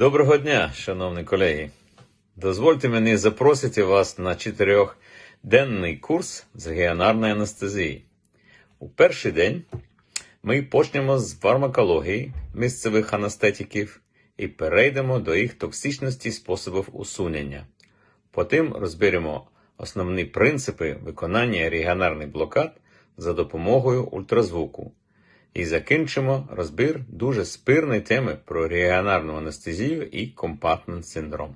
Доброго дня, шановні колеги. Дозвольте мені запросити вас на чотирьохденний курс з геонарної анестезії. У перший день ми почнемо з фармакології місцевих анестетиків і перейдемо до їх токсичності способів усунення. Потім розберемо основні принципи виконання регіонарних блокад за допомогою ультразвуку. І закінчимо розбір дуже спірної теми про регіонарну анестезію і компартмент синдром.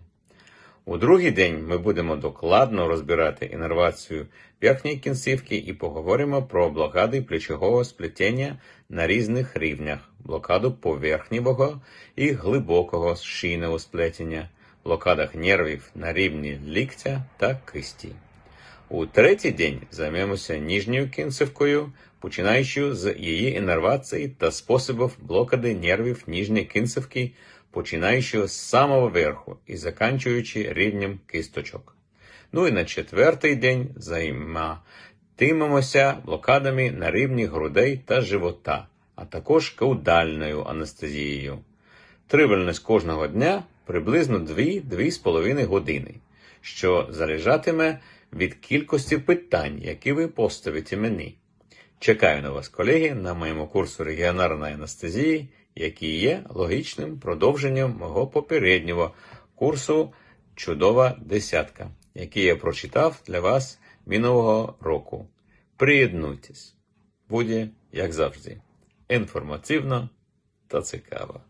У другий день ми будемо докладно розбирати інервацію верхньої кінцівки і поговоримо про блокади плечового сплетіння на різних рівнях, блокаду поверхневого і глибокого шийного сплетіння, блокадах нервів на рівні ліктя та кисті. У третій день займемося ніжньою кінцівкою, починаючи з її інервації та способів блокади нервів ніжньої кінцівки, починаючи з самого верху і заканчуючи рівнем кисточок. Ну і на четвертий день займатимемося блокадами на рівні грудей та живота, а також каудальною анестезією. Тривальність кожного дня приблизно 2-2,5 години, що залежатиме від кількості питань, які ви поставите мені. Чекаю на вас, колеги, на моєму курсу регіонарної анестезії, який є логічним продовженням мого попереднього курсу Чудова десятка, який я прочитав для вас минулого року. Приєднуйтесь. Буде, як завжди, інформативно та цікаво.